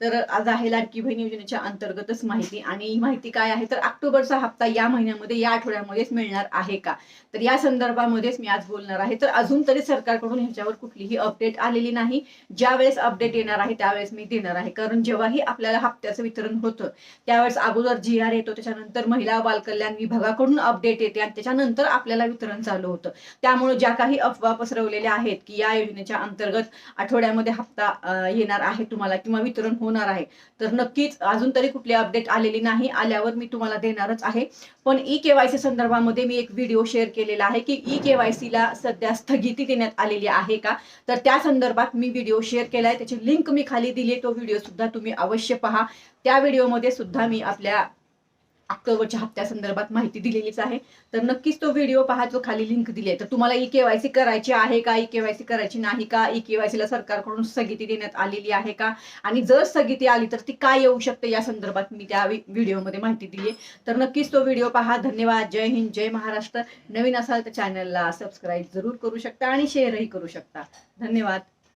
तर आज आहे लाडकी बहीण योजनेच्या अंतर्गतच माहिती. आणि ही माहिती काय आहे? तर ऑक्टोबरचा हप्ता या महिन्यामध्ये या आठवड्यामध्येच मिळणार आहे का? तर या संदर्भामध्येच मी आज बोलणार आहे. तर अजून तरी सरकारकडून ह्याच्यावर कुठलीही अपडेट आलेली नाही. ज्या वेळेस अपडेट येणार आहे त्यावेळेस मी देणार आहे. कारण जेव्हाही आपल्याला हप्त्याचं वितरण होतं त्यावेळेस अगोदर जी आर येतो त्याच्यानंतर महिला बालकल्याण विभागाकडून अपडेट येते आणि त्याच्यानंतर आपल्याला वितरण चालू होतं. त्यामुळे ज्या काही अफवा पसरवलेल्या आहेत की या योजनेच्या अंतर्गत आठवड्यामध्ये हप्ता येणार आहे तुम्हाला किंवा वितरण होणार आहे. तर नक्कीच अजून तरी कुठली अपडेट आलेली नाही आल्यावर मी तुम्हाला देणारच आहे. पण ई केवायसी संदर्भामध्ये मी एक व्हिडिओ शेअर केलेला आहे की ई केवायसीला सध्या स्थगिती देण्यात आलेली आहे का? तर त्या संदर्भात मी व्हिडिओ शेअर केलाय. त्याची लिंक मी खाली दिली आहे. तो व्हिडिओ सुद्धा तुम्ही अवश्य पहा. त्या व्हिडिओमध्ये सुद्धा मी आपल्या अक्टोबरच्या हप्त्यासंदर्भात माहिती दिलेलीच आहे. तर नक्कीच तो व्हिडिओ पहा जो खाली लिंक दिली आहे तर तुम्हाला ई केवायसी करायची आहे का ई केवायसी करायची नाही का ई केवायसीला सरकारकडून स्थगिती देण्यात आलेली आहे का? आणि जर स्थगिती आली तर ती काय येऊ शकते? या संदर्भात मी त्या व्हिडिओमध्ये माहिती दिली तर नक्कीच तो व्हिडिओ पहा. धन्यवाद. जय हिंद जय महाराष्ट्र. नवीन असाल तर चॅनलला सबस्क्राईब जरूर करू शकता आणि शेअरही करू शकता. धन्यवाद.